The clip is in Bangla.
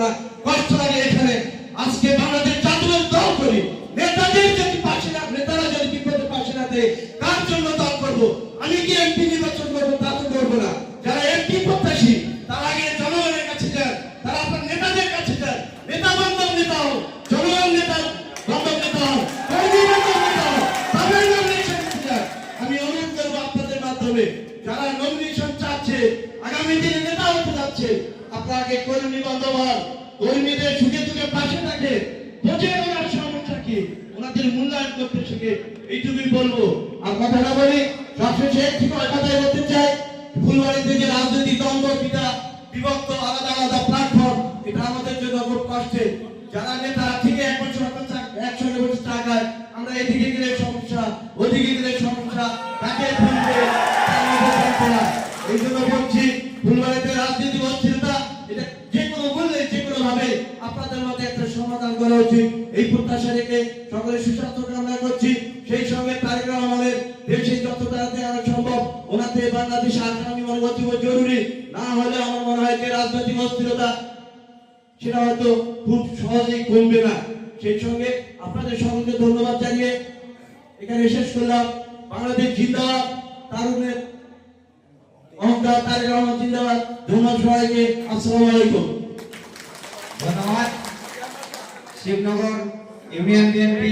না কষ্ট লাগে এখানে। আজকে বাংলাদেশ জাতীয় দল করি। নেতাদের যদি পাশে না নেতারা যদি বিপদে পাশে না দেয়, কার জন্য দল করব? আমি কি এমপি নির্বাচন করব তা তো করব না। যারা এমপি প্রত্যাশী, তারা আগে জনগণের কাছে যান। তারা আপনার নেতাদের কাছে যান। নেতা বান্ধব নেতা হোক জনগণ নেতা, বান্ধব নেতা হোক কর্মী বান্ধব নেতা হোক তাদের নমিনেশন আমি অনুরোধ করব আপনাদের মাধ্যমে, যারা নমিনেশন নেতা যাচ্ছে আপনাকে কর্মী বান্ধব হন কর্মীদের সুখে দুঃখে পাশে থাকে। বোঝে ওনার সমস্যা কি ওনাদের মূল্যায়ন করতে শিখে এইটুকুই বলব। আর কথা না বলি সবশেষে ঠিক কথাই বলতে চাই। ফুলবাড়ি থেকে রাজনৈতিক দ্বন্দ্ব পিতা, বিভক্ত, আলাদা আলাদা প্ল্যাটফর্ম এটা আমাদের জন্য খুব কষ্টে যারা নেতারা ঠিক এক বছর একসঙ্গে বসে টাকায় আমরা এদিকে গেলে সমস্যা, ওদিকে গেলে সমস্যা, তাকে। এই জন্য বলছি ফুলবাড়িতে রাজনীতি অস্থিরতা এটা যে কোনো মূল্যে যে কোনো ভাবে আপনাদের মধ্যে একটা সমাধান করা উচিত। এই প্রত্যাশা রেখে সকলের সুস্বাস্থ্য কামনা করছি। সেই সঙ্গে তারেক রহমানের দেশে যত তাড়াতাড়ি সম্ভব ওনাতে বাংলাদেশ মনে করছি জরুরি। না হলে আমার মনে হয় যে রাজনৈতিক অস্থিরতা, সেটা হয়তো খুব সহজেই কমবে না। সেই সঙ্গে আপনাদের সকলকে ধন্যবাদ জানিয়ে এখানে শেষ করলাম। বাংলাদেশ জিন্দাবাদ তারুণের অহংকার তারেক রহমান জিন্দাবাদ ধন্যবাদ সবাইকে আসসালামু আলাইকুম ধন্যবাদ শিবনগর ইউনিয়ন বিএনপি